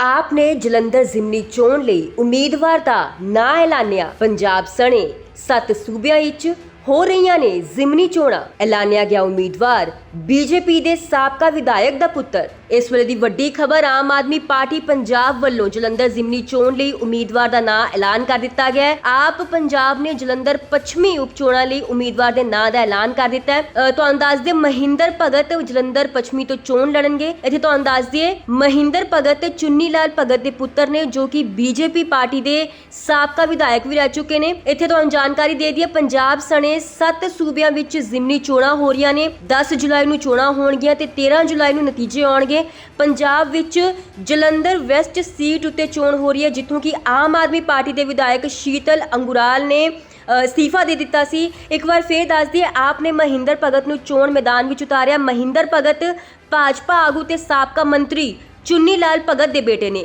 ਆਪ ਨੇ ਜਲੰਧਰ ਜ਼ਿਮਨੀ ਚੋਣ ਲਈ ਉਮੀਦਵਾਰ ਦਾ ਨਾਂ ਐਲਾਨਿਆ। ਪੰਜਾਬ ਸਣੇ ਸੱਤ ਸੂਬਿਆਂ ਵਿੱਚ ਹੋ ਰਹੀਆਂ ਨੇ ਜ਼ਿਮਨੀ ਚੋਣਾਂ। ਐਲਾਨਿਆ ਗਿਆ ਉਮੀਦਵਾਰ ਬੀਜੇਪੀ ਦੇ ਸਾਬਕਾ ਵਿਧਾਇਕ ਦਾ ਪੁੱਤਰ। ਇਸ ਵੇਲੇ ਦੀ ਵੱਡੀ ਖਬਰ ਆਮ ਆਦਮੀ ਪਾਰਟੀ ਪੰਜਾਬ ਵੱਲੋਂ ਜਲੰਧਰ ਜ਼ਿਮਨੀ ਚੋਣ ਲਈ ਉਮੀਦਵਾਰ ਦਾ ਨਾਂ ਐਲਾਨ ਕਰ ਦਿੱਤਾ ਗਿਆ ਹੈ। ਆਪ ਪੰਜਾਬ ਨੇ ਜਲੰਧਰ ਪੱਛਮੀ ਉਪ ਚੋਣਾਂ ਲਈ ਉਮੀਦਵਾਰ ਦੇ ਨਾਂ ਦਾ ਐਲਾਨ ਕਰ ਦਿੱਤਾ ਹੈ। ਤੁਹਾਨੂੰ ਦੱਸ ਦਈਏ ਮਹਿੰਦਰ ਭਗਤ ਜਲੰਧਰ ਪੱਛਮੀ ਤੋਂ ਚੋਣ ਲੜਨਗੇ। ਇੱਥੇ ਤੁਹਾਨੂੰ ਦੱਸ ਦਈਏ ਮਹਿੰਦਰ ਭਗਤ ਤੇ ਚੁੰਨੀ ਲਾਲ ਭਗਤ ਦੇ ਪੁੱਤਰ ਨੇ ਜੋ ਕਿ ਬੀਜੇਪੀ ਪਾਰਟੀ ਦੇ ਸਾਬਕਾ ਵਿਧਾਇਕ ਵੀ ਰਹਿ ਚੁੱਕੇ ਨੇ। ਇੱਥੇ ਤੁਹਾਨੂੰ ਜਾਣਕਾਰੀ ਦੇ ਦਈਏ ਪੰਜਾਬ ਸਣੇ 7 ਸੂਬਿਆਂ ਵਿੱਚ ਜ਼ਿਮਨੀ ਚੋਣਾਂ ਹੋ ਰਹੀਆਂ ਨੇ। 10 ਜੁਲਾਈ ਨੂੰ ਚੋਣਾਂ ਹੋਣਗੀਆਂ ਤੇ 13 ਜੁਲਾਈ ਨੂੰ ਨਤੀਜੇ ਆਉਣਗੇ। ਪੰਜਾਬ ਵਿੱਚ ਜਲੰਧਰ ਵੈਸਟ ਸੀਟ ਉੱਤੇ ਚੋਣ ਹੋ ਰਹੀ ਹੈ, ਜਿੱਥੋਂ ਕਿ ਆਮ ਆਦਮੀ ਪਾਰਟੀ ਦੇ ਵਿਧਾਇਕ ਸ਼ੀਤਲ ਅੰਗੁਰਾਲ ਨੇ ਅਸਤੀਫਾ ਦੇ ਦਿੱਤਾ ਸੀ। ਇੱਕ ਵਾਰ ਫੇਰ ਦੱਸ ਦਈਏ, ਆਪ ਨੇ ਮਹਿੰਦਰ ਭਗਤ ਨੂੰ ਚੋਣ ਮੈਦਾਨ ਵਿੱਚ ਉਤਾਰਿਆ। ਮਹਿੰਦਰ ਭਗਤ ਭਾਜਪਾ ਆਗੂ ਤੇ ਸਾਬਕਾ ਮੰਤਰੀ ਚੁੰਨੀ ਲਾਲ ਭਗਤ ਦੇ ਬੇਟੇ ਨੇ।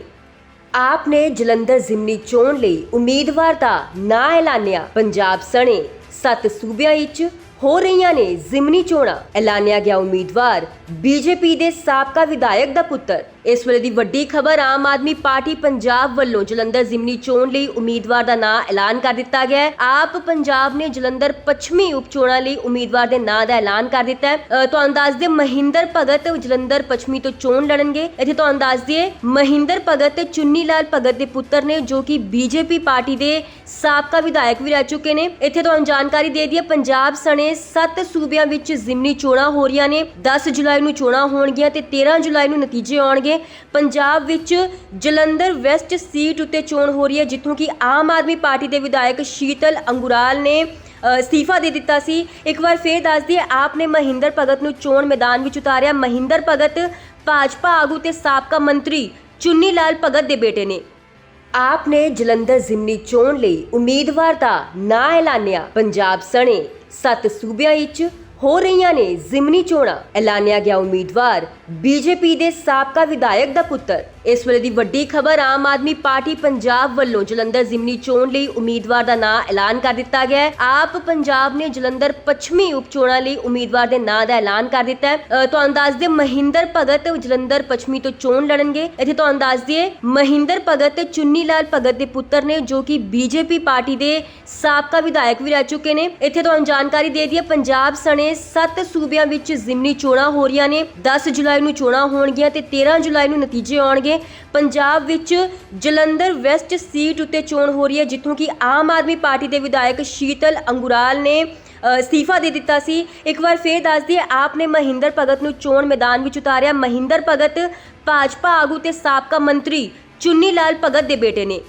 ਆਪ ਨੇ ਜਲੰਧਰ ਜ਼ਿਮਨੀ ਚੋਣ ਲਈ ਉਮੀਦਵਾਰ ਦਾ ਨਾਂ ਐਲਾਨਿਆ। ਪੰਜਾਬ ਸਣੇ। ਸੱਤ ਸੂਬਿਆਂ ਵਿੱਚ ਹੋ ਰਹੀਆਂ ਨੇ ਜ਼ਿਮਨੀ ਚੋਣਾਂ। ਐਲਾਨਿਆ ਗਿਆ ਉਮੀਦਵਾਰ ਬੀਜੇਪੀ ਦੇ ਸਾਬਕਾ ਵਿਧਾਇਕ ਦਾ ਪੁੱਤਰ। ਇਸ ਵੇਲੇ ਦੀ ਵੱਡੀ ਖਬਰ, ਆਮ ਆਦਮੀ ਪਾਰਟੀ ਪੰਜਾਬ ਵੱਲੋਂ ਜਲੰਧਰ ਜ਼ਿਮਨੀ ਚੋਣ ਲਈ ਉਮੀਦਵਾਰ ਦਾ ਨਾਂ ਐਲਾਨ ਕਰ ਦਿੱਤਾ ਗਿਆ ਹੈ। ਆਪ ਪੰਜਾਬ ਨੇ ਜਲੰਧਰ ਪੱਛਮੀ ਉਪ ਚੋਣਾਂ ਲਈ ਉਮੀਦਵਾਰ ਦੇ ਨਾਂ ਦਾ ਐਲਾਨ ਕਰ ਦਿੱਤਾ ਹੈ। ਤੁਹਾਨੂੰ ਦੱਸ ਦਈਏ, ਮਹਿੰਦਰ ਭਗਤ ਜਲੰਧਰ ਪੱਛਮੀ ਤੋਂ ਚੋਣ ਲੜਨਗੇ। ਇੱਥੇ ਤੁਹਾਨੂੰ ਦੱਸ ਦਈਏ, ਮਹਿੰਦਰ ਭਗਤ ਤੇ ਚੁੰਨੀ ਲਾਲ ਭਗਤ ਦੇ ਪੁੱਤਰ ਨੇ, ਜੋ ਕਿ ਬੀਜੇਪੀ ਪਾਰਟੀ ਦੇ ਸਾਬਕਾ ਵਿਧਾਇਕ ਵੀ ਰਹਿ ਚੁੱਕੇ ਨੇ। ਇੱਥੇ ਤੁਹਾਨੂੰ ਜਾਣਕਾਰੀ ਦੇ ਦਈਏ, ਪੰਜਾਬ ਸਣੇ 7 ਸੂਬਿਆਂ ਵਿੱਚ ਜ਼ਿਮਨੀ ਚੋਣਾਂ ਹੋ ਰਹੀਆਂ ਨੇ। 10 ਜੁਲਾਈ ਨੂੰ ਚੋਣਾਂ ਹੋਣਗੀਆਂ ਤੇ 13 ਜੁਲਾਈ ਨੂੰ ਨਤੀਜੇ ਆਉਣਗੇ। ਪੰਜਾਬ ਵਿੱਚ ਜਲੰਧਰ ਵੈਸਟ ਸੀਟ ਉੱਤੇ ਚੋਣ ਹੋ ਰਹੀ ਹੈ, ਜਿੱਥੋਂ ਕਿ ਆਮ ਆਦਮੀ ਪਾਰਟੀ ਦੇ ਵਿਧਾਇਕ ਸ਼ੀਤਲ ਅੰਗੁਰਾਲ ਨੇ ਅਸਤੀਫਾ ਦੇ ਦਿੱਤਾ ਸੀ। ਇੱਕ ਵਾਰ ਫੇਰ ਦੱਸ ਦਈਏ, ਆਪ ਨੇ ਮਹਿੰਦਰ ਭਗਤ ਨੂੰ ਚੋਣ ਮੈਦਾਨ ਵਿੱਚ ਉਤਾਰਿਆ। ਮਹਿੰਦਰ ਭਗਤ ਭਾਜਪਾ ਆਗੂ ਤੇ ਸਾਬਕਾ ਮੰਤਰੀ ਚੁੰਨੀ ਲਾਲ ਭਗਤ ਦੇ ਬੇਟੇ ਨੇ। ਆਪ ਨੇ ਜਲੰਧਰ ਜ਼ਿਮਨੀ ਚੋਣ ਲਈ ਉਮੀਦਵਾਰ ਦਾ ਨਾਂ ਐਲਾਨਿਆ। ਪੰਜਾਬ ਸਣੇ ਸੱਤ ਸੂਬਿਆਂ ਵਿੱਚ ਹੋ ਰਹੀਆਂ ਨੇ ਜ਼ਿਮਨੀ ਚੋਣਾਂ। ਐਲਾਨਿਆ ਗਿਆ ਉਮੀਦਵਾਰ ਬੀਜੇਪੀ ਦੇ ਸਾਬਕਾ ਵਿਧਾਇਕ ਦਾ ਪੁੱਤਰ। ਇਸ ਵੇਲੇ ਦੀ ਵੱਡੀ ਖਬਰ ਆਮ ਆਦਮੀ ਪਾਰਟੀ ਪੰਜਾਬ ਵੱਲੋਂ ਜਲੰਧਰ ਜ਼ਿਮਨੀ ਚੋਣ ਲਈ ਉਮੀਦਵਾਰ ਦਾ ਨਾਂ ਐਲਾਨ ਕਰ ਦਿੱਤਾ ਗਿਆ ਹੈ। ਆਪ ਪੰਜਾਬ ਨੇ ਜਲੰਧਰ ਪੱਛਮੀ ਉਪ ਚੋਣਾਂ ਲਈ ਉਮੀਦਵਾਰ ਦੇ ਨਾਂ ਦਾ ਐਲਾਨ ਕਰ ਦਿੱਤਾ ਹੈ। ਤੁਹਾਨੂੰ ਦੱਸ ਦਈਏ ਮਹਿੰਦਰ ਭਗਤ ਜਲੰਧਰ ਪੱਛਮੀ ਤੋਂ ਚੋਣ ਲੜਨਗੇ। ਇੱਥੇ ਤੁਹਾਨੂੰ ਦੱਸ ਦਈਏ ਮਹਿੰਦਰ ਭਗਤ ਤੇ ਚੁੰਨੀ ਲਾਲ ਭਗਤ ਦੇ ਪੁੱਤਰ ਨੇ ਜੋ ਕਿ ਬੀਜੇਪੀ ਪਾਰਟੀ ਦੇ ਸਾਬਕਾ ਵਿਧਾਇਕ ਵੀ ਰਹਿ ਚੁੱਕੇ ਨੇ। ਇੱਥੇ ਤੁਹਾਨੂੰ ਜਾਣਕਾਰੀ ਦੇ ਦਈਏ ਪੰਜਾਬ ਸਣੇ 7 ਸੂਬਿਆਂ ਵਿੱਚ ਜ਼ਿਮਨੀ ਚੋਣਾਂ ਹੋ ਰਹੀਆਂ ਨੇ। 10 ਜੁਲਾਈ ਨੂੰ ਚੋਣਾਂ ਹੋਣਗੀਆਂ ਤੇ 13 ਜੁਲਾਈ ਨੂੰ ਨਤੀਜੇ ਆਉਣਗੇ। ਪੰਜਾਬ ਵਿੱਚ ਜਲੰਧਰ ਵੈਸਟ ਸੀਟ ਉੱਤੇ ਚੋਣ ਹੋ ਰਹੀ ਹੈ, ਜਿੱਥੋਂ ਕਿ ਆਮ ਆਦਮੀ ਪਾਰਟੀ ਦੇ ਵਿਧਾਇਕ ਸ਼ੀਤਲ ਅੰਗੁਰਾਲ ਨੇ ਅਸਤੀਫਾ ਦੇ ਦਿੱਤਾ ਸੀ। ਇੱਕ ਵਾਰ ਫੇਰ ਦੱਸ ਦਈਏ, ਆਪ ਨੇ ਮਹਿੰਦਰ ਭਗਤ ਨੂੰ ਚੋਣ ਮੈਦਾਨ ਵਿੱਚ ਉਤਾਰਿਆ। ਮਹਿੰਦਰ ਭਗਤ ਭਾਜਪਾ ਆਗੂ ਤੇ ਸਾਬਕਾ ਮੰਤਰੀ ਚੁੰਨੀ ਲਾਲ ਭਗਤ ਦੇ ਬੇਟੇ ਨੇ।